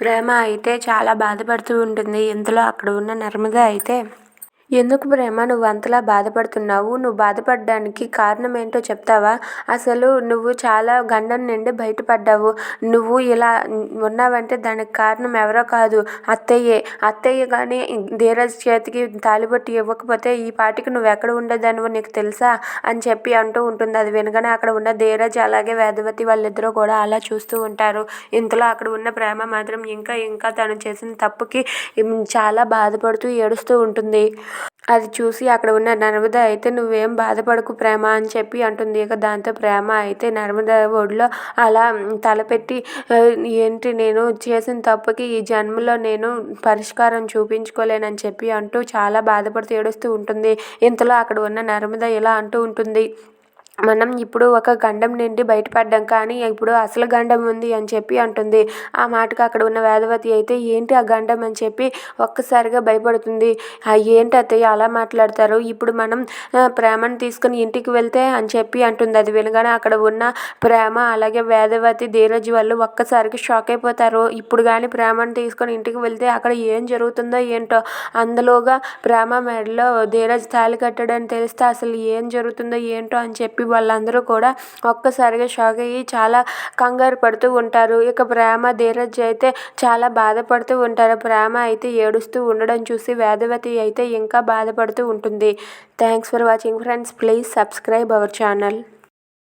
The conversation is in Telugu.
ప్రేమ అయితే చాలా బాధపడుతూ ఉంటుంది. ఇంతలో అక్కడ ఉన్న నర్మద అయితే ఎందుకు ప్రేమ నువ్వు అంతలా బాధపడుతున్నావు. నువ్వు బాధపడడానికి కారణం ఏంటో చెప్తావా? అసలు నువ్వు చాలా గండం నుండి బయటపడ్డావు. నువ్వు ఇలా ఉన్నావంటే దానికి కారణం ఎవరో కాదు. అత్తయ్యే. అత్తయ్య కానీ ధీరజ్ చేతికి తాలిబొట్టి ఇవ్వకపోతే ఈ పాటికి నువ్వు ఎక్కడ ఉండేదానివో నీకు తెలుసా? అని చెప్పి అంటూ ఉంటుంది. అది వినగానే అక్కడ ఉన్న ధీరజ్ అలాగే వేదవతి వాళ్ళిద్దరూ కూడా అలా చూస్తూ ఉంటారు. ఇంతలో అక్కడ ఉన్న ప్రేమ మాత్రం ఇంకా ఇంకా తను చేసిన తప్పుకి చాలా బాధపడుతూ ఏడుస్తూ ఉంటుంది. అది చూసి అక్కడ ఉన్న నర్మద అయితే నువ్వేం బాధపడకు ప్రేమ అని చెప్పి అంటుంది. ఇక దాంతో ప్రేమ అయితే నర్మద ఒడిలో అలా తలపెట్టి ఏంటి నేను చేసిన తప్పుకి ఈ జన్మలో నేను పరిష్కారం చూపించుకోలేనని చెప్పి అంటూ చాలా బాధపడుతూ ఏడుస్తూ ఉంటుంది. ఇంతలో అక్కడ ఉన్న నర్మద ఇలా అంటూ ఉంటుంది. మనం ఇప్పుడు ఒక గండం నుండి బయటపడ్డాం కానీ ఇప్పుడు అసలు గండం ఉంది అని చెప్పి అంటుంది. ఆ మాటకు అక్కడ ఉన్న వేదవతి అయితే ఏంటి ఆ గండం? అని చెప్పి ఒక్కసారిగా భయపడుతుంది. ఏంటి అత్తయ్య అలా మాట్లాడతారు? ఇప్పుడు మనం ప్రేమను తీసుకుని ఇంటికి వెళ్తే? అని చెప్పి అంటుంది. అది వినగానే అక్కడ ఉన్న ప్రేమ అలాగే వేదవతి ధీరజ్ వాళ్ళు ఒక్కసారిగా షాక్ అయిపోతారు. ఇప్పుడు కానీ ప్రేమను తీసుకొని ఇంటికి వెళ్తే అక్కడ ఏం జరుగుతుందో ఏంటో? అందులోగా ప్రేమ మెడలో ధీరజ్ తాళి కట్టడని తెలిస్తే అసలు ఏం జరుగుతుందో ఏంటో అని చెప్పి వాళ్ళందరూ కూడా ఒక్కసారిగా షాక్ అయ్యి చాలా కంగారు పడుతూ ఉంటారు. ఇక ప్రేమ ధీరజ్ అయితే చాలా బాధపడుతూ ఉంటారు. ప్రేమ అయితే ఏడుస్తూ ఉండడం చూసి వేదవతి అయితే ఇంకా బాధపడుతూ ఉంటుంది. Thanks for watching friends please subscribe our channel